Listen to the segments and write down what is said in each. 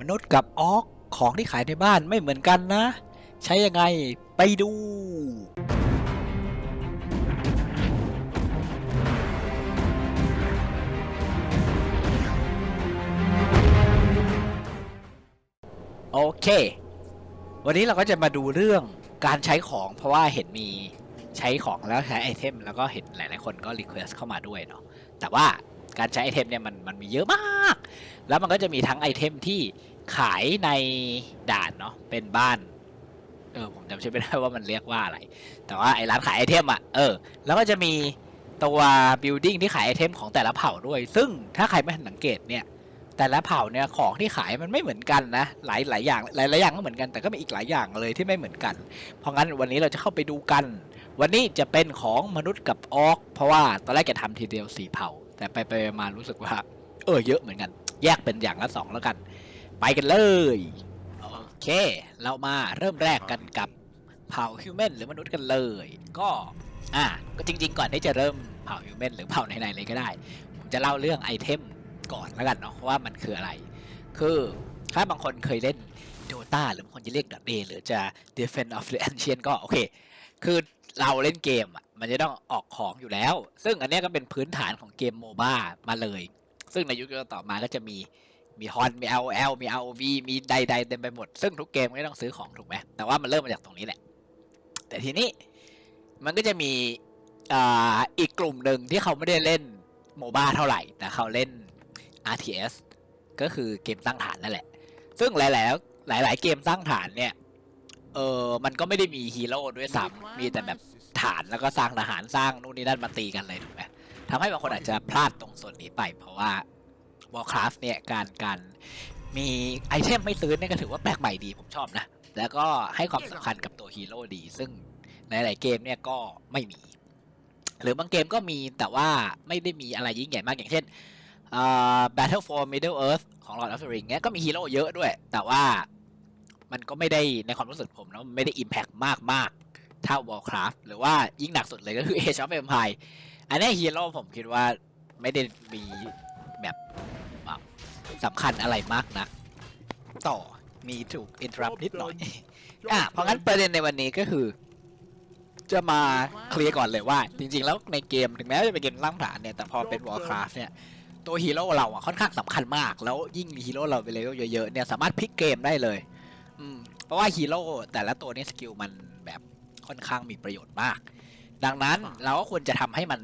มนุษย์กับออกของที่ขายในบ้านไม่เหมือนกันนะ ใช้ยังไงไปดู โอเค วันนี้เราก็จะมาดูเรื่องการใช้ของเพราะว่าเห็นมีใช้ของแล้วใช้ไอเทมแล้วก็เห็นหลาย ๆ คนก็รีเควสเข้ามาด้วยเนาะแต่ว่าการใช้ไอเทมเนี่ยมันมันมีเยอะมาก แล้วมันก็จะมีทั้งไอเทมที่ขายในด่านเนาะเป็นบ้านเออผมจำชื่อไม่ได้ว่ามันเรียกว่าอะไร แต่ว่าไอร้านขายไอเทมอะเออแล้วก็จะมีตัวบิลดิ้งที่ขายไอเทมของแต่ละเผ่าด้วย ซึ่งถ้าใครไม่สังเกตเนี่ยแต่ละเผ่าเนี่ยของที่ขายมันไม่เหมือนกันนะหลายหลายอย่างหลายหลายอย่างก็เหมือนกันแต่ก็มีอีกหลายอย่างเลยที่ไม่เหมือนกัน เพราะงั้นวันนี้เราจะเข้าไปดูกัน วันนี้จะเป็นของมนุษย์กับออก เพราะว่าตอนแรกจะทำทีเดียวสี่เผ่า แต่ไปไปมารู้สึกว่า เออเยอะเหมือนกัน แยกเป็นอย่างละสองแล้วกัน ไปกันเลย โอเค เรามาเริ่มแรกกันกับเผ่าฮิวแมนหรือมนุษย์กันเลย ก็อะก็จริง ๆ ก่อนที่จะเริ่มเผ่าฮิวแมนหรือเผ่าไหนๆเลยก็ได้ ผมจะเล่าเรื่องไอเทมก่อนแล้วกันเนาะว่ามันคืออะไร คือถ้าบางคนเคยเล่น Dota หรือบางคนจะเรียก .A หรือจะ Defense of the Ancient ก็โอเค คือเราเล่นเกมอะมันจะต้องออกของอยู่แล้ว ซึ่งอันนี้ก็เป็นพื้นฐานของเกมโมบ้ามาเลย ซึ่งในยุคต่อมาก็จะมีมีฮอนมี LOL มี ROV มีใดๆเต็มไปหมด ซึ่งทุกเกมก็ต้องซื้อของถูกไหมแต่ว่ามันเริ่มมาจากตรงนี้แหละ แต่ทีนี้มันก็จะมีอ,อีกกลุ่มหนึ่งที่เขาไม่ได้เล่นโมบ้าเท่าไหร่ แต่เขาเล่น RTS ก็คือเกมตั้งฐานนั่นแหละ ซึ่งหลาย ๆ หลาย ๆ เกมตั้งฐานเนี่ย เออมันก็ไม่ได้มีฮีโร่ด้วยซ้ำมีแต่แบบฐานแล้วก็สร้างทหารสร้างนู่นนี่นั่นมาตีกันเลยถูกไหม ทำให้บางคนอาจจะพลาดตรงส่วนนี้ไป เพราะว่า Warcraft เนี่ยการการมีไอเทมไม่ซื้อเนี่ยก็ถือว่าแปลกใหม่ดีผมชอบนะ แล้วก็ให้ความสำคัญกับตัวฮีโร่ดี ซึ่งหลายๆเกมเนี่ยก็ไม่มี หรือบางเกมก็มีแต่ว่าไม่ได้มีอะไรยิ่งใหญ่มากอย่างเช่น Battle for Middle Earth ของ Lord of the Rings เนี่ยก็มีฮีโร่เยอะด้วย แต่ว่ามันก็ไม่ได้ในความรู้สึกผมนะไม่ได้ Impact มากมากเท่า Warcraft หรือว่ายิ่งหนักสุดเลยก็คือ Age of Empire อันเนี้ฮีโร่ผมคิดว่าไม่ได้มีแบบแบบสำคัญอะไรมากนะ ต่อมีถูก interrupt นิดหน่อย อะ เพราะงั้นประเด็นในวันนี้ก็คือ จะมาเคลียร์ก่อนเลยว่า จริง ๆ แล้วในเกมถึงแม้ว่าจะเป็นเกมร่างฐานเนี่ย แต่พอเป็น Warcraft เนี่ย ตัวฮีโร่เราอะค่อนข้างสำคัญมาก แล้วยิ่งมีฮีโร่เราไปเลเวลเยอะๆเนี่ยสามารถพลิกเกมได้เลย อืม เพราะว่าฮีโร่แต่ละตัวนี้สกิลมันแบบค่อนข้างมีประโยชน์มาก ดังนั้นเราก็ควรจะทำให้มัน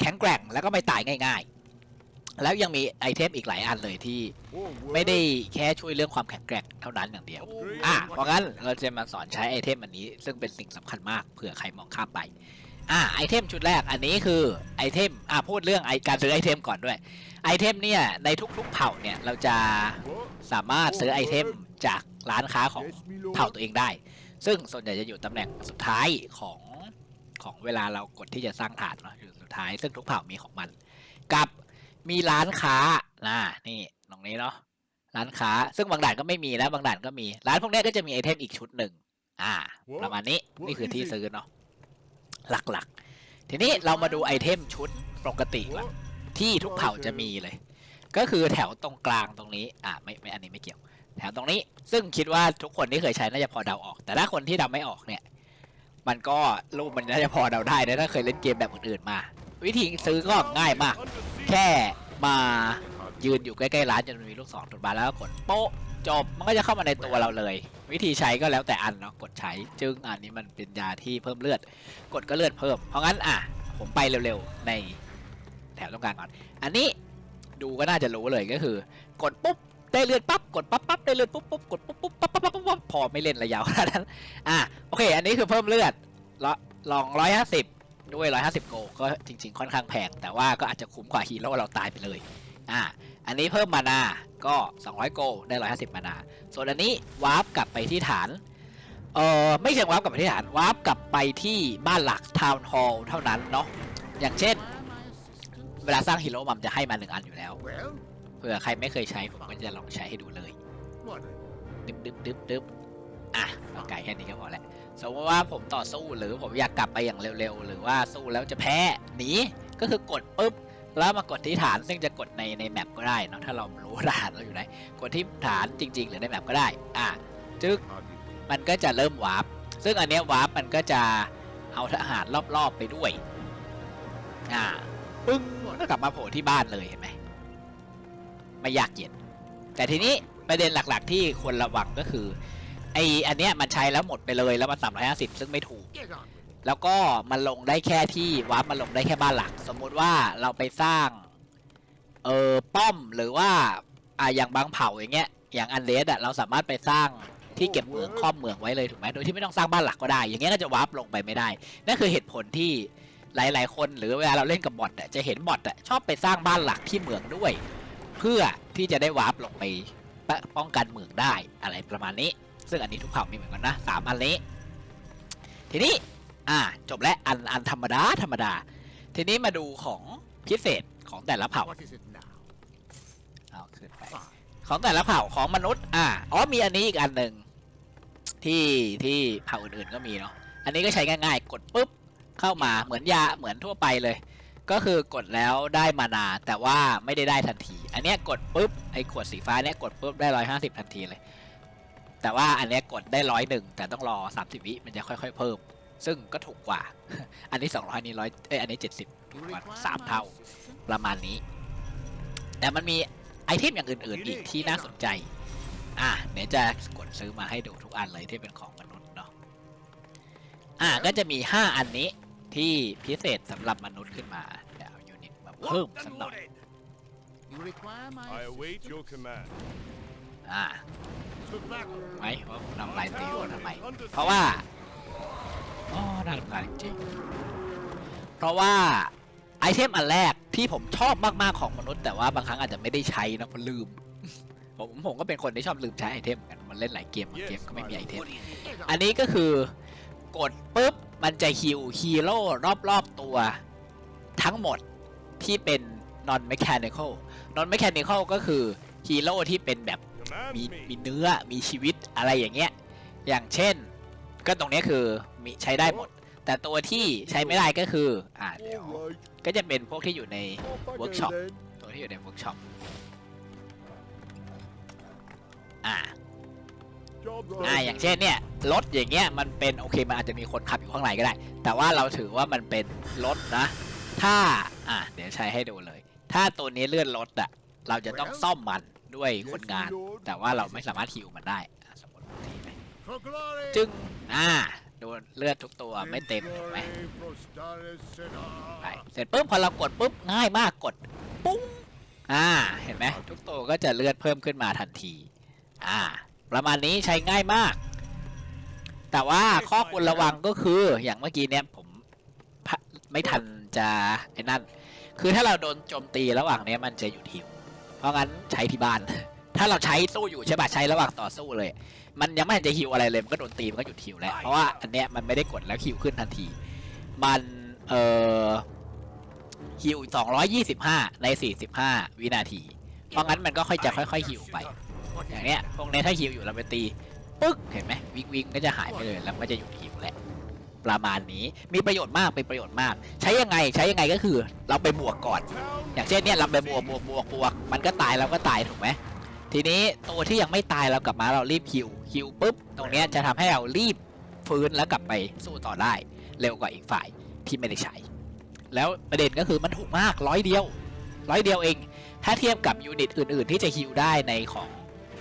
แข็งแกร่งแล้วก็ไม่ตายง่ายๆ แล้วยังมีไอเทมอีกหลายอันเลยที่ไม่ได้แค่ช่วยเรื่องความแข็งแกร่งเท่านั้นอย่างเดียว อะ เพราะงั้นเราจะมาสอนใช้ไอเทมอันนี้ ซึ่งเป็นสิ่งสำคัญมากเผื่อใครมองข้ามไป อะไอเทมชุดแรกอันนี้คือไอเทม อะพูดเรื่องไอการซื้อไอเทมก่อนด้วย ไอเทมเนี่ยในทุกๆเผ่าเนี่ยเราจะสามารถซื้อไอเทมจากร้านค้าของเผ่าตัวเองได้ ซึ่งส่วนใหญ่จะอยู่ตำแหน่งสุดท้ายของ ของเวลาเรากดที่จะสร้างฐานเนาะอยู่สุดท้ายซึ่งทุกเผ่ามีของมัน กับมีร้านค้านะนี่ตรงนี้เนาะร้านค้า ซึ่งบางด่านก็ไม่มีนะบางด่านก็มี ร้านพวกเนี้ยก็จะมีไอเทมอีกชุดหนึ่งอ่า ประมาณนี้นี่คือที่ซื้อเนาะหลักๆ ทีนี้เรามาดูไอเทมชุดปกติก่อนที่ทุกเผ่าจะมีเลย ก็คือแถวตรงกลางตรงนี้อ่าไม่ไม่อันนี้ไม่เกี่ยว แถวตรงนี้ซึ่งคิดว่าทุกคนที่เคยใช้น่าจะพอเดาออก แต่ถ้าคนที่เดาไม่ออกเนี่ย มันก็รูปมันน่าจะพอเดาได้นะถ้าเคยเล่นเกมแบบอื่นๆมา วิธีซื้อก็ง่ายมาก แค่มายืนอยู่ใกล้ๆร้านจนมันมีลูกศรถูกมาแล้วก็กดโป๊ะจบมันก็จะเข้ามาในตัวเราเลย วิธีใช้ก็แล้วแต่อันเนาะกดใช้ จึงอันนี้มันเป็นยาที่เพิ่มเลือด กดก็เลือดเพิ่ม เพราะงั้นอะผมไปเร็วๆในแถวตรงกลางก่อน อันนี้ดูก็น่าจะรู้เลยก็คือ กดปุ๊บ ได้เลือดปั๊บกดปั๊บปั๊บได้เลือดปุ๊บปุ๊บกดปุ๊บปุ๊บปั๊บปั๊บปั๊บปั๊บพอไม่เล่นระยะขนาดนั้นอะโอเค อันนี้คือเพิ่มเลือดละลองร้อยห้าสิบด้วยร้อยห้าสิบโกก็จริง ๆ ค่อนข้างแพง แต่ว่าก็อาจจะคุ้มกว่าฮีโร่เราตายไปเลยอ่าอันนี้เพิ่มมานาก็200โกได้150มานาส่วนอันนี้วาร์ปกลับไปที่ฐานเออไม่เชิงวาร์ปกลับไปที่ฐานวาร์ปกลับไปที่บ้านหลักทาวน์ฮอลล์เท่านั้นเนาะอย่างเช่น เวลาสร้างฮีโร่มัมจะให้มาหนึ่งอันอยู่แล้ว Well, เผื่อใครไม่เคยใช้ผมก็จะลองใช้ให้ดูเลย what? ดึบดึบดึบดึบอะเอาไก่แค่นี้ก็พอแหละสมมติว่าผมต่อสู้หรือผมอยากกลับไปอย่างเร็วๆ หรือว่าสู้แล้วจะแพ้หนีก็คือกดปุ๊บแล้วมากดที่ฐานซึ่งจะกดในในแมปก็ได้เนอะถ้าเรารู้ว่าฐานเราอยู่ไหนกดที่ฐานจริง ๆ หรือในแมปก็ได้ อะจึ๊กมันก็จะเริ่มวาร์ปซึ่งอันเนี้ยวาร์ปมันก็จะเอาทหารรอบๆไปด้วย อ่าปึ้งก็กลับมาโผล่ที่บ้านเลยเห็นไหม ไม่ยากเย็น แต่ทีนี้ประเด็นหลักๆ ที่ควรระวังก็คือไออันเนี้ยมันใช้แล้วหมดไปเลยแล้วมันสามร้อยห้าสิบซึ่งไม่ถูก แล้วก็มันลงได้แค่ที่วาร์ปมันลงได้แค่บ้านหลัก สมมุติว่าเราไปสร้างเออป้อมหรือว่าอ่าอย่างบางเผ่าอย่างเงี้ยอย่างอันเลสอะเราสามารถไปสร้างที่เก็บเมืองครอบเมืองไว้เลยถูกไหมโดยที่ไม่ต้องสร้างบ้านหลักก็ได้ อย่างเงี้ยก็จะวาร์ปลงไปไม่ได้นั่นคือเหตุผลที่หลาย ๆ คนหรือเวลาเราเล่นกับบอทอะจะเห็นบอทอะชอบไปสร้างบ้านหลักที่เมืองด้วย เพื่อที่จะได้วาร์ปลงไปปะป้องกันเมืองได้อะไรประมาณนี้ ซึ่งอันนี้ทุกเผ่ามีเหมือนกันนะสามอันนี้ทีนี้อ่าจบแล้วอันอันธรรมดาธรรมดา ทีนี้มาดูของพิเศษของแต่ละเผ่า What is it now? เอาขึ้นไป Fine. ของแต่ละเผ่าของมนุษย์อ่าอ๋อมีอันนี้อีกอันหนึ่งที่ที่เผ่าอื่นๆก็มีเนาะอันนี้ก็ใช้ง่ายๆ กดปุ๊บเข้ามาเหมือนยาเหมือนทั่วไปเลย ก็คือกดแล้วได้มานาแต่ว่าไม่ได้ได้ทันที อันเนี้ยกดปุ๊บไอ้ขวดสีฟ้าเนี้ยกดปุ๊บได้ร้อยห้าสิบทันทีเลย แต่ว่าอันเนี้ยกดได้ร้อยหนึ่งแต่ต้องรอสามสิบวิมันจะค่อย ๆ เพิ่ม ซึ่งก็ถูกกว่า อันนี้สองร้อยอันนี้ร้อยเอ้ยอันนี้เจ็ดสิบ You ถูกกว่า require สาม my เท่า assistance? ประมาณนี้ แต่มันมีไอเทมอย่างอื่นๆอีกที่น่าสนใจ อะเดี๋ยวจะกดซื้อมาให้ดูทุกอันเลยที่เป็นของมนุษย์เนาะอะก็จะมี5อันนี้ที่พิเศษสำหรับมนุษย์ขึ้นมา เดี๋ยวเอายูนิตมาเพิ่มสักหน่อย You require my I await your command. อ่า to battle. ไหมว่าผมทำลายตีโอทำไมเพราะว่าอ๋อน่ารำคาญจริงๆเพราะว่าไอเทมอันแรกที่ผมชอบมากๆของมนุษย์ แต่ว่าบางครั้งอาจจะไม่ได้ใช้นะมันลืม ผมผมก็เป็นคนที่ชอบลืมใช้ไอเทมเหมือนกันมันเล่นหลายเกมบางเกมก็ไม่มีไอเทม อันนี้ก็คือกดปุ๊บ มันจะฮิวฮีโร่รอบๆตัวทั้งหมด ที่เป็น non mechanical non mechanical ก็คือฮีโร่ที่เป็นแบบ Command มีมี me. เนื้อมีชีวิตอะไรอย่างเงี้ย อย่างเช่น ก็ตรงเนี้ยคือมีใช้ได้หมด แต่ตัวที่ใช้ไม่ได้ก็คือ อ่าเดี๋ยว Alright. ก็จะเป็นพวกที่อยู่ใน Off I go Workshop. then. ตัวที่อยู่ในเวิร์กช็อป อ่า Job อ่าอย่างเช่นเนี่ยรถอย่างเงี้ยมันเป็นโอเคมันอาจจะมีคนขับอยู่ข้างในก็ได้ แต่ว่าเราถือว่ามันเป็นรถนะ ถ้าอ่าเดี๋ยวใช้ให้ดูเลย ถ้าตัวนี้เลื่อนรถอะ เราจะต้องซ่อมมันด้วยคนงาน แต่ว่าเราไม่สามารถฮิวมันได้สมมติทีไป For glory. จึงอ่าดูเลือดทุกตัวไม่เต็มถูกไหมไปเสร็จปุ๊บพอเรากดปุ๊บง่ายมากกด ปุ้งอ่าเห็นไหมทุกตัวก็จะเลือดเพิ่มขึ้นมาทันที อ่า ประมาณนี้ใช้ง่ายมาก แต่ว่าข้อควรระวังก็คืออย่างเมื่อกี้เนี่ยผมไม่ทัน จะไอ้นั่น คือถ้าเราโดนโจมตีระหว่างเนี้ยมันจะหยุดฮิว เพราะงั้นใช้ที่บ้าน ถ้าเราใช้สู้อยู่ใช่ปะใช้ระหว่างต่อสู้เลย มันยังไม่ทันจะฮิวอะไรเลยมันก็โดนตีมันก็หยุดฮิวแล้ว เพราะว่าอันเนี้ยมันไม่ได้กดแล้วฮิวขึ้นทันที มันเอ่อฮิว225 ใน 45 วินาที เพราะงั้นมันก็ค่อยจะค่อยๆฮิวไป อย่างเนี้ยพวกเนี้ยถ้าฮิวอยู่เราไปตีปึ๊กเห็นไหมวิงวิงก็จะหายไปเลยแล้วก็จะหยุดฮิวแหละ ประมาณนี้ มีประโยชน์มากเป็นประโยชน์มาก ใช้ยังไงใช้ยังไงก็คือ เราไปบวกก่อน อย่างเช่นเนี่ยเราไปบวกบวกบวกบวก มันก็ตายเราก็ตายถูกไหมทีนี้ตัวที่ยังไม่ตายเรากลับมาเรารีบฮิวฮิวปุ๊บตรงเนี้ยจะทำให้เรารีบฟื้นแล้วกลับไปสู้ต่อได้ เร็วกว่าอีกฝ่ายที่ไม่ได้ใช้ แล้วประเด็นก็คือมันถูกมากร้อยเดียวร้อยเดียวเอง ถ้าเทียบกับยูนิตอื่น ๆ ที่จะฮิวได้ในของ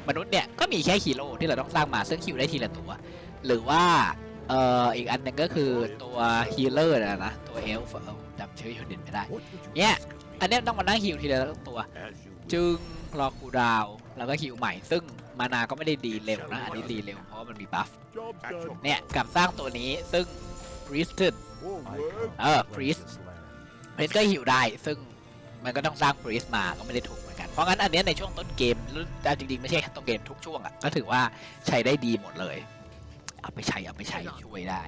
มนุษย์เนี่ยก็มีแค่ฮีโร่ที่เราต้องสร้างมาซึ่งฮิวได้ทีละตัว หรือว่า เอ่ออีกอันหนึ่งก็คือตัวฮีเลอร์นะนะตัวเอลฟ์จำชื่อยูนิตไม่ได้ What would you Yeah. ask of me? อันนี้ต้องมานั่งฮิวทีละตัว จึงรอคูดาวแล้วก็ฮิวใหม่ ซึ่งมานาก็ไม่ได้ดีเร็วนะ อันนี้ดีเร็วเพราะมันมีบัฟเนี่ยกับสร้างตัวนี้ซึ่ง Priesthood More I work. come เออ to cleanse priest this land. Priest ก็ฮิวได้ ซึ่งมันก็ต้องสร้าง Priest มาก็ไม่ได้ถูกเหมือนกัน เพราะงั้นอันนี้ในช่วงต้นเกมหรือแต่จริงๆไม่ใช่ต้นเกมทุกช่วงอะก็ถือว่าใช้ได้ดีหมดเลย เอาไปใช้เอาไปใช้ช่วยได้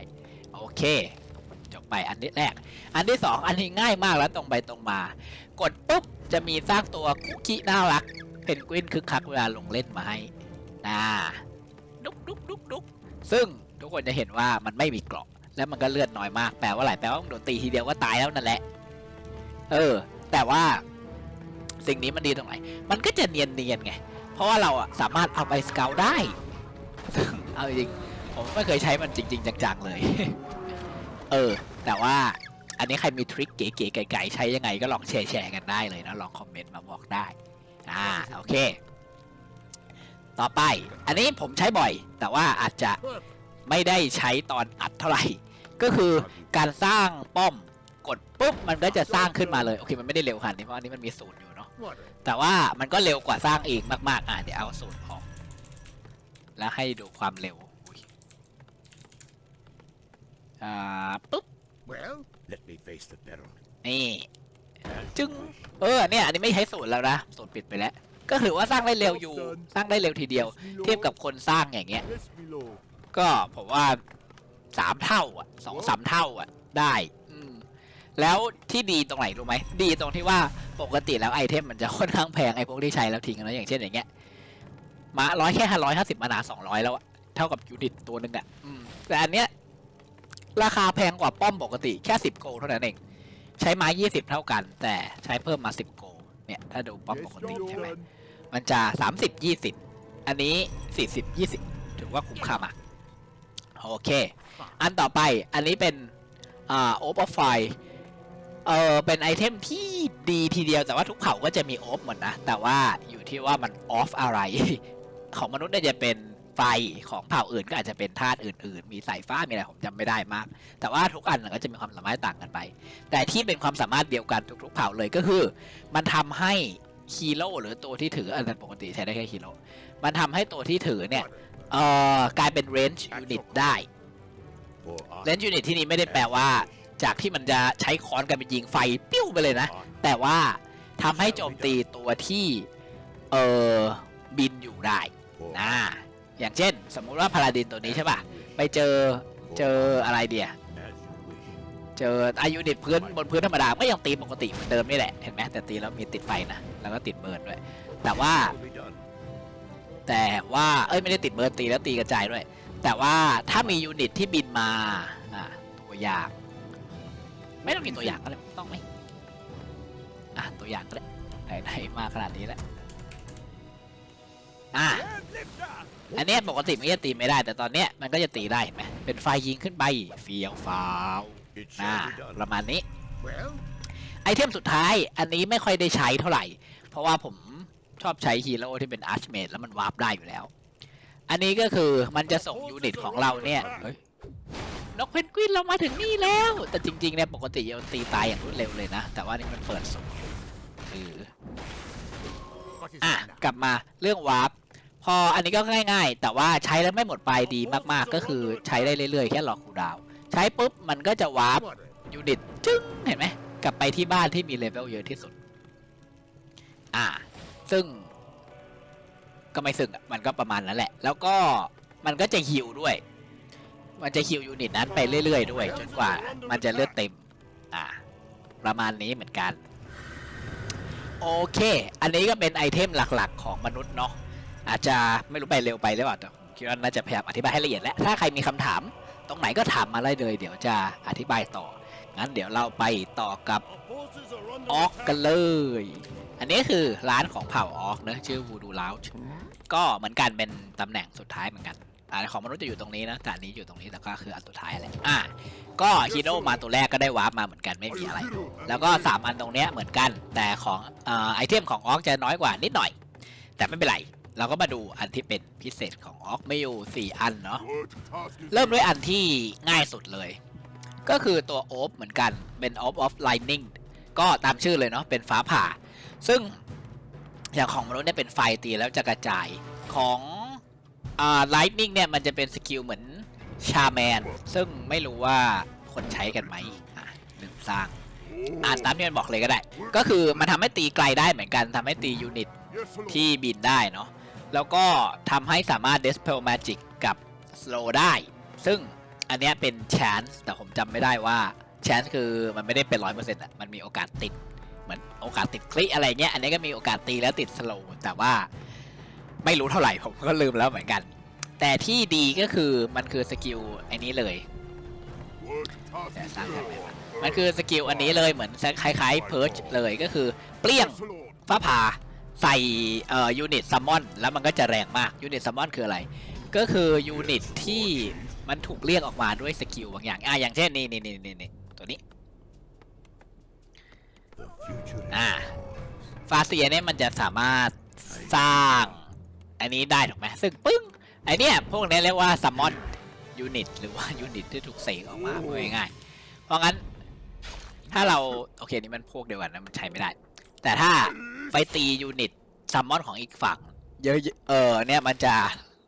โอเคจบไปอันนี้แรก อันที่สองอันนี้ง่ายมากแล้วตรงไปตรงมา กดปุ๊บจะมีสร้างตัวคุกกี้น่ารัก เพนกวินคึกคักเวลาลงเล่นมาให้น่าดุกดุกดุกดุกซึ่งทุกคนจะเห็นว่ามันไม่มีเกราะ แล้วมันก็เลือดน้อยมากแปลว่าอะไรแปลว่ามึงโดนตีทีเดียวก็ตายแล้วนั่นแหละ เออ แต่ว่าสิ่งนี้มันดีตรงไหน มันก็จะเนียนๆไง เพราะว่าเราอะสามารถเอาไปสเกลได้ซึ่งเอาจริงๆ ผมไม่เคยใช้มันจริง ๆ จังๆเลย เออ แต่ว่าอันนี้ใครมีทริคเก๋ๆไก่ๆใช้ยังไงก็ลองแชร์แชร์กันได้เลยนะลองคอมเมนต์มาบอกได้ อ่าโอเค ต่อไป อันนี้ผมใช้บ่อย แต่ว่าอาจจะไม่ได้ใช้ตอนอัดเท่าไหร่ ก็คือการสร้างป้อมกดปุ๊บมันก็จะสร้างขึ้นมาเลยโอเคมันไม่ได้เร็วขนาดนี้เพราะอันนี้มันมีศูนย์อยู่เนาะแต่ว่ามันก็เร็วกว่าสร้างเองมากๆอะเดี๋ยวเอาศูนย์ออกแล้วให้ดูความเร็ว อุ๊ยอ่าปุ๊บ Well, Let me face the peril. นี่ As จึง you wish. เออเนี่ยอันนี้ไม่ใช้ศูนย์แล้วนะศูนย์ปิดไปแล้ว ก็ถือว่าสร้างได้เร็วอยู่ สร้างได้เร็วทีเดียว Yes, me เทียบ lord. กับคนสร้างอย่างเงี้ย Yes, me lord. ก็ผมว่าสามเท่าอะสองสามเท่าอะได้อืมแล้วที่ดีตรงไหนรู้ไหมดีตรงที่ว่าปกติแล้วไอเทมมันจะค่อนข้างแพงไอพวกที่ใช้แล้วทิ้งนะอย่างเช่นอย่างเงี้ยมาร้อยแค่ห้าร้อยห้าสิบมานาสองร้อยแล้วอะเท่ากับยูนิตตัวหนึ่งอะอืมแต่อันเนี้ย ราคาแพงกว่าป้อมปกติแค่สิบโกลเท่านั้นเอง ใช้ไม้ยี่สิบเท่ากัน แต่ใช้เพิ่มมาสิบโกลเนี่ยถ้าดูป้อม Yes, ปกติ your ใช่ไหม turn. มันจะสามสิบยี่สิบอันนี้สี่สิบยี่สิบถือว่าคุ้มค่ามากโอเค อันต่อไปอันนี้เป็นอ่าโอปออฟไฟเออเป็นไอเทมที่ดีทีเดียวแต่ว่าทุกเผ่าก็จะมีโอฟหมดนะ แต่ว่าอยู่ที่ว่ามันออฟอะไร ของมนุษย์เนี่ยจะเป็นไฟของเผ่าอื่นก็อาจจะเป็นธาตุอื่น ๆ มีสายฟ้ามีอะไรผมจำไม่ได้มาก แต่ว่าทุกอันก็จะมีความสามารถต่างกันไป แต่ที่เป็นความสามารถเดียวกันทุก ๆ เผ่าเลยก็คือ มันทำให้ฮีโร่หรือตัวที่ถืออันนั้นปกติใช้ได้แค่ฮีโร่มันทำให้ตัวที่ถือเนี่ยเอ่อกลายเป็น range unit ได้เลนส์ยูนิตที่นี่ไม่ได้แปลว่า จากที่มันจะใช้ค้อนกันไปยิงไฟปิ้วไปเลยนะ แต่ว่าทำให้โจมตีตัวที่เออบินอยู่ได้นะ อย่างเช่น สมมุติว่าพาราดินตัวนี้ใช่ป่ะ ไปเจอเจออะไรเดียเจออายุนิตพื้นบนพื้นธรรมดาก็ยังตีปกติเหมือนเดิมนี่แหละเห็นไหมแต่ตีแล้วมีติดไฟนะแล้วก็ติดเบิร์นด้วย แต่ว่า แต่ว่าเอ้ยไม่ได้ติดเบิร์นตีแล้วตีกระจายด้วย แต่ว่าถ้ามียูนิตที่บินมาอ่าตัวอย่าง ไม่ต้องมีตัวอย่างก็ได้ต้องไหมอะตัวอย่างก็ได้ไหนๆมาขนาดนี้แล้วอะ อันเนี้ยปกติมันจะตีไม่ได้ แต่ตอนเนี้ยมันก็จะตีได้เห็นไหมเป็นไฟยิงขึ้นไปเฟียวฟ้าว It อ่า shall be done. ประมาณนี้ Well, ไอเทมสุดท้ายอันนี้ไม่ค่อยได้ใช้เท่าไหร่ เพราะว่าผมชอบใช้ฮีโร่ที่เป็นอาร์ชเมดแล้วมันวาร์ปได้อยู่แล้ว อันนี้ก็คือมันจะส่งยูนิตของเราเนี่ยเฮ้ยนกเพนกวินเรามาถึงนี่แล้ว แต่จริงๆเนี่ยปกติจะตีตายอย่างรวดเร็วเลยนะ แต่ว่านี่มันเปิดสูงเออ what is อะ that now? กลับมาเรื่องวาร์ป พออันนี้ก็ง่าย ๆ แต่ว่าใช้แล้วไม่หมดไปดีมากๆ ก็คือใช้ได้เรื่อยๆ แค่รอคูดาว ใช้ปุ๊บมันก็จะวาร์ปยูนิตจึ้งเห็นไหมกลับไปที่บ้านที่มีเลเวลเยอะที่สุด อ่า ซึ่ง ก็ไม่ซึ่งมันก็ประมาณนั้นแหละ แล้วก็มันก็จะฮิวด้วย มันจะฮิวยูนิตนั้นไปเรื่อยๆ ด้วย จนกว่า มันจะเลือดเต็ม อ่า ประมาณนี้เหมือนกัน โอเค อันนี้ก็เป็นไอเทมหลักๆ ของมนุษย์เนาะ อาจจะไม่รู้ไปเร็วไปหรือเปล่าแต่ผมคิดว่าน่าจะพยายามอธิบายให้ละเอียดแล้วถ้าใครมีคำถาม ตรงไหนก็ถามมาได้เลย เดี๋ยวจะอธิบายต่อ งั้นเดี๋ยวเราไปต่อกับออกกันเลย อันนี้คือร้านของเผ่าออกเนะชื่อ Voodoo Lounge ก็เหมือนกันเป็นตำแหน่งสุดท้ายเหมือนกันอันของมนุษย์จะอยู่ตรงนี้นะแต่อันนี้อยู่ตรงนี้แต่ก็คืออันสุดท้ายแหละอะก็ฮีโร่มาตัวแรกก็ได้วาร์ปมาเหมือนกันไม่มีอะไร แล้วก็ 3 อันตรงเนี้ยเหมือนกัน แต่ของเอ่อไอเทมของออกจะน้อยกว่านิดหน่อย แต่ไม่เป็นไร เราก็มาดูอันที่เป็นพิเศษของออกไม่อยู่4อันเนาะ Good task is เริ่มด้วยอันที่ง่ายสุดเลย ก็คือตัวโอฟเหมือนกันเป็นโอฟออฟไลนิ่งก็ตามชื่อเลยเนาะเป็นฟ้าผ่า ซึ่งอย่างของมนุษย์เนี่ยเป็นไฟตีแล้วจะกระจายของอ่าไลนิ่งเนี่ยมันจะเป็นสกิลเหมือนชาแมน ซึ่งไม่รู้ว่าคนใช้กันไหมอะลืมสร้างอ่านตามที่มันบอกเลยก็ได้ ก็คือมันทำให้ตีไกลได้เหมือนกันทำให้ตียูนิต Yes, Lord. ที่บินได้เนาะ แล้วก็ทำให้สามารถ Dispel Magic กับ Slow ได้ ซึ่งอันเนี้ยเป็น Chance แต่ผมจำไม่ได้ว่า Chance คือมันไม่ได้เป็นร้อยเปอร์เซ็นต์อะมันมีโอกาสติด เหมือนโอกาสติดคลิอะไรเงี้ย อันนี้ก็มีโอกาสตีแล้วติด Slow แต่ว่าไม่รู้เท่าไหร่ผมก็ลืมแล้วเหมือนกัน แต่ที่ดีก็คือมันคือสกิลไอ้นี้เลยแต่สร้างแบบไหนวะมันคือสกิลอันนี้เลยเหมือนคล้ายๆเพิร์ชเลยก็คือเปรี้ยงฟ้าผ่า ใส่เอ่อยูนิตซัมมอนแล้วมันก็จะแรงมากยูนิตซัมมอนคืออะไร ก็คือยูนิตที่มันถูกเรียกออกมาด้วยสกิลบางอย่างอะอย่างเช่นนี่นี่นี่นี่นี่ตัวนี้อ่าฟาเซียเนี่ยมันจะสามารถสร้างอันนี้ได้ถูกไหมซึ่งปึ้งไอเนี้ยพวกนี้เรียกว่าซัมมอนยูนิตหรือว่ายูนิตที่ถูกเสกออกมาง่ายๆเพราะงั้นถ้าเราโอเคนี่มันพวกเดียวกันนะมันใช้ไม่ได้ แต่ถ้าไปตียูนิตซัมมอนของอีกฝั่งเยอะๆเออเนี่ยมันจะ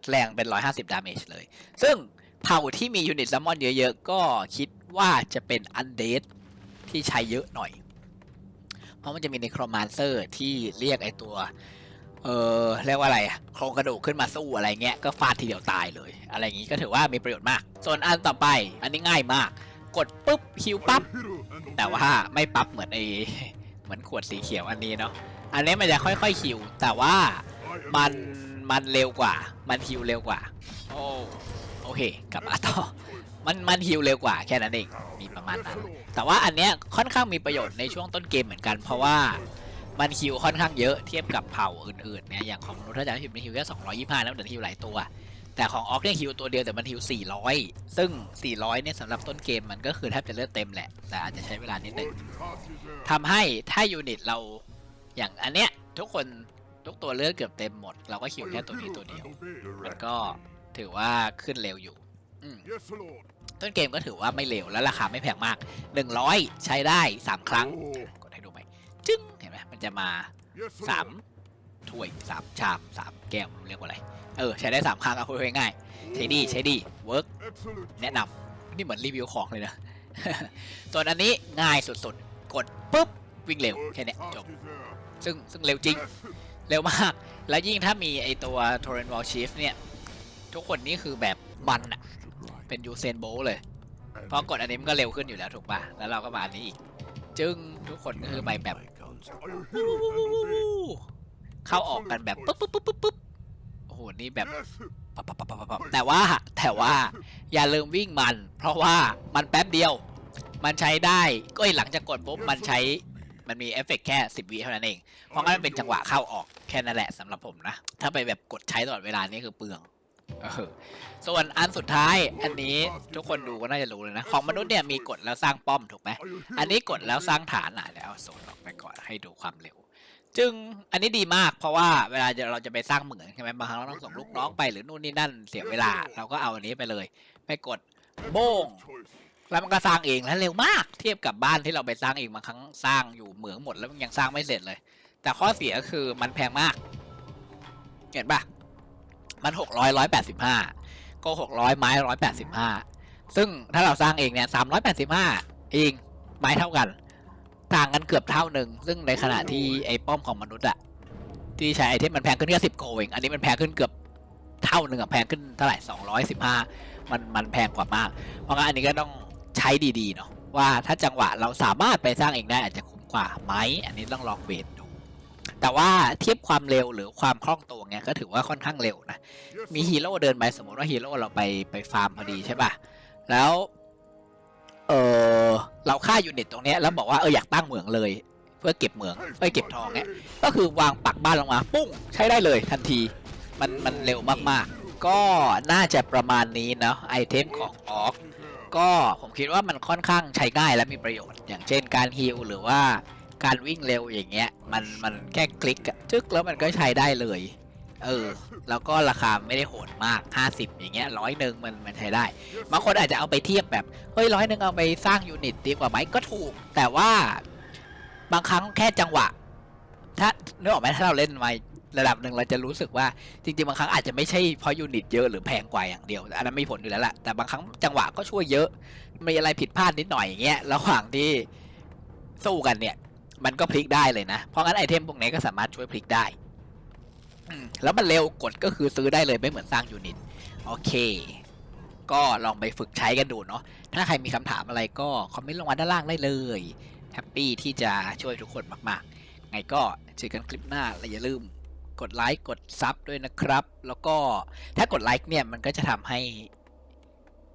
แรงเป็น 150 ดาเมจเลย ซึ่งเผ่าที่มียูนิตซัมมอนเยอะๆ ก็คิดว่าจะเป็นอันเด d ที่ใช้เยอะหน่อย เพราะมันจะมีในครอมานเซอร์ที่เรียกไอตัว เออเรียกว่าอะไรโครงกระดูกขึ้นมาสู้อะไรเงี้ย ก็ฟาดทีเดียวตายเลย อะไรอย่างงี้ก็ถือว่ามีประโยชน์มาก ส่วนอันต่อไปอันนี้ง่ายมาก กดปุ๊บฮิวปั๊บแต่ว่าไม่ปั๊บเหมือนไอ เหมือนขวดสีเขียวอันนี้เนาะอันนี้มันจะค่อยๆคิว แต่ว่า I am มัน yours. มันเร็วกว่า มันฮิวเร็วกว่า โอ้โอเคกลับมาต่อมันมันฮิวเร็วกว่าแค่นั้นเองมีประมาณ Yes, นั้น Lord. แต่ว่าอันเนี้ยค่อนข้างมีประโยชน์ในช่วงต้นเกมเหมือนกัน เพราะว่ามันฮิวค่อนข้างเยอะเทียบกับเผ่าอื่นๆเนี่ยอย่างของมนุษย์ถ้าจะฮิวมันฮิวแค่225 แล้วเดี๋ยวฮิวหลายตัว แต่ของออกเนี่ยฮิวตัวเดียวแต่มันฮิว400 ซึ่ง 400 เนี่ยสำหรับต้นเกมมันก็คือแทบจะเลือดเต็มแหละ แต่อาจจะใช้เวลานิดหนึ่งทำให้ถ้ายูนิตเราอย่างอันเนี้ยทุกคนทุกตัวเลือดเกือบเต็มหมด เราก็คิวแค่ตัวนี้ตัวเดียว มันก็ถือว่าขึ้นเร็วอยู่ต้นเกมก็ถือว่าไม่เร็วและราคาไม่แพงมาก 100 ใช้ได้ 3 ครั้ง กดให้ดูไหมจึ้งเห็นไหมมันจะมา yes, สาม Lord. ถ้วยสามชามสามแก้วเรียกว่าอะไร เออ ใช้ได้สามครั้งเอาพูดง่ายๆใช้ดีใช้ดีเวิร์ก Excellent. แนะนำนี่เหมือนรีวิวของเลยนะ ส่วนอันนี้ง่ายสุดๆ กดปุ๊บ วิ่งเร็ว What แค่เนี้ยจบ passes there? ซึ่งซึ่งเร็วจริง Yes. เร็วมาก แล้วยิ่งถ้ามีไอตัว t o r r e n Wall Shift เนี่ย ทุกคนนี่คือแบบมันอะเป็นยูเซนโบเลย And เพราะกดอันนี้มันก็เร็วขึ้นอยู่แล้วถูกป่ะ แล้วเราก็มาอันนี้อีก จึงทุกคนก็คือไปแบบ My guns. I am hero and obey. เข้าออกกันแบบปุ๊บปุ๊บปุ๊บปุ๊บปุ๊บโอ้โห นี่แบบ Yes. ปั๊บปั๊บปั๊บปั๊บปั๊บแต่ว่าแต่ว่าอย่าลืมวิ่งมัน เพราะว่ามันแป๊บเดียว มันใช้ได้ก็หลังจากกดปุ๊บมันใช้มันมีเอฟเฟกต์แค่ 10วิเท่านั้นเอง เพราะงั้นมันเป็นจังหวะเข้าออกแค่นั้นแหละสำหรับผมนะ ถ้าไปแบบกดใช้ตลอดเวลานี่คือเปลืองเออส่วนอันสุดท้ายอันนี้ทุกคนดูก็น่าจะรู้เลยนะ ของมนุษย์เนี่ยมีกดแล้วสร้างป้อมถูกไหม I am hero อันนี้กดแล้วสร้างฐานอะแล้วโซนออกไปก่อนให้ดูความเร็ว จึงอันนี้ดีมากเพราะว่าเวลาเราจะไปสร้างเหมืองใช่ไหมบางครั้งเราต้องส่งลูกน้องไปหรือนู่นนี่นั่นเสียเวลา เราก็เอาอันนี้ไปเลยไปกดโบ้ง choice. แล้วมันก็สร้างเองแล้วเร็วมาก เทียบกับบ้านที่เราไปสร้างเองบางครั้งสร้างอยู่เหมืองหมดแล้วมันยังสร้างไม่เสร็จเลย แต่ข้อเสียคือมันแพงมากเห็นปะมันหกร้อยร้อยแปดสิบห้าก็หกร้อยไม้ร้อยแปดสิบห้าซึ่งถ้าเราสร้างเองเนี่ยสามร้อยแปดสิบห้าเองไม้เท่ากัน ต่างกันเกือบเท่าหนึ่ง ซึ่งในขณะที่ไอ้ป้อมของมนุษย์อะที่ใช้ไอเทมมันแพงขึ้นแค่สิบโกเอง อันนี้มันแพงขึ้นเกือบเท่าหนึ่งอะแพงขึ้นเท่าไหร่สองร้อยสิบห้ามันมันแพงกว่ามาก เพราะงั้นอันนี้ก็ต้องใช้ดีๆเนาะว่าถ้าจังหวะเราสามารถไปสร้างเองได้อาจจะคุ้มกว่าไหมอันนี้ต้องลองเวทดู แต่ว่าเทียบความเร็วหรือความคล่องตัวเนี้ยก็ถือว่าค่อนข้างเร็วนะ Yes, มีฮีโร่เดินไปสมมติว่าฮีโร่เราไปไปฟาร์มพอดีใช่ป่ะ แล้ว เออเราฆ่ายูนิตตรงเนี้ยแล้วบอกว่าเอออยากตั้งเหมืองเลย เพื่อเก็บเหมืองเพื่อเก็บทองเนี้ยก็คือวางปักบ้านลงมาปุ้งใช้ได้เลยทันที มันมันเร็วมากๆ ก็น่าจะประมาณนี้เนาะไอเทมของออกก็ผมคิดว่ามันค่อนข้างใช้ง่ายและมีประโยชน์ อย่างเช่นการฮิลหรือว่าการวิ่งเร็วอย่างเงี้ยมันมันแค่คลิกอะจึ๊กแล้วมันก็ใช้ได้เลย เออ แล้วก็ราคาไม่ได้โหดมาก 50 อย่างเงี้ยร้อยหนึ่งมันมันใช้ได้ บางคนอาจจะเอาไปเทียบแบบ เฮ้ยร้อยหนึ่งเอาไปสร้างยูนิตดีกว่าไหมก็ถูก แต่ว่าบางครั้งแค่จังหวะ ถ้านึกออกไหมถ้าเราเล่นมาระดับหนึ่งเราจะรู้สึกว่าจริงๆบางครั้งอาจจะไม่ใช่เพราะยูนิตเยอะหรือแพงกว่าอย่างเดียว อันนั้นมีผลอยู่แล้วแหละแต่บางครั้งจังหวะก็ช่วยเยอะมีอะไรผิดพลาดนิดหน่อยอย่างเงี้ยระหว่างที่สู้กันเนี่ย มันก็พลิกได้เลยนะ เพราะงั้นไอเทมพวกนี้ก็สามารถช่วยพลิกได้ แล้วมันเร็วกดก็คือซื้อได้เลยไม่เหมือนสร้างยูนิต โอเค ก็ลองไปฝึกใช้กันดูเนาะ ถ้าใครมีคำถามอะไรก็คอมเมนต์ลงมาด้านล่างได้เลย แฮปปี้ที่จะช่วยทุกคนมากๆ ไงก็เจอกันคลิปหน้าและอย่าลืมกดไลค์กดซับด้วยนะครับ แล้วก็ถ้ากดไลค์เนี่ยมันก็จะทำให้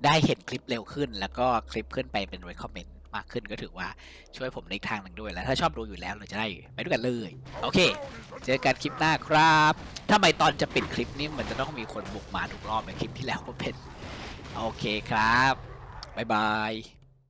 ได้เห็นคลิปเร็วขึ้น แล้วก็คลิปขึ้นไปเป็น recommend ม มากขึ้นก็ถือว่าช่วยผมในทางหนึ่งด้วยแล้ว ถ้าชอบดูอยู่แล้วเราจะได้ไปด้วยกันเลย โอเค เจอกันคลิปหน้าครับทำไมตอนจะปิดคลิปนี้มันจะต้องมีคนบุกมาทุกรอบในคลิปที่แล้วก็เป็น โอเคครับบ๊ายบาย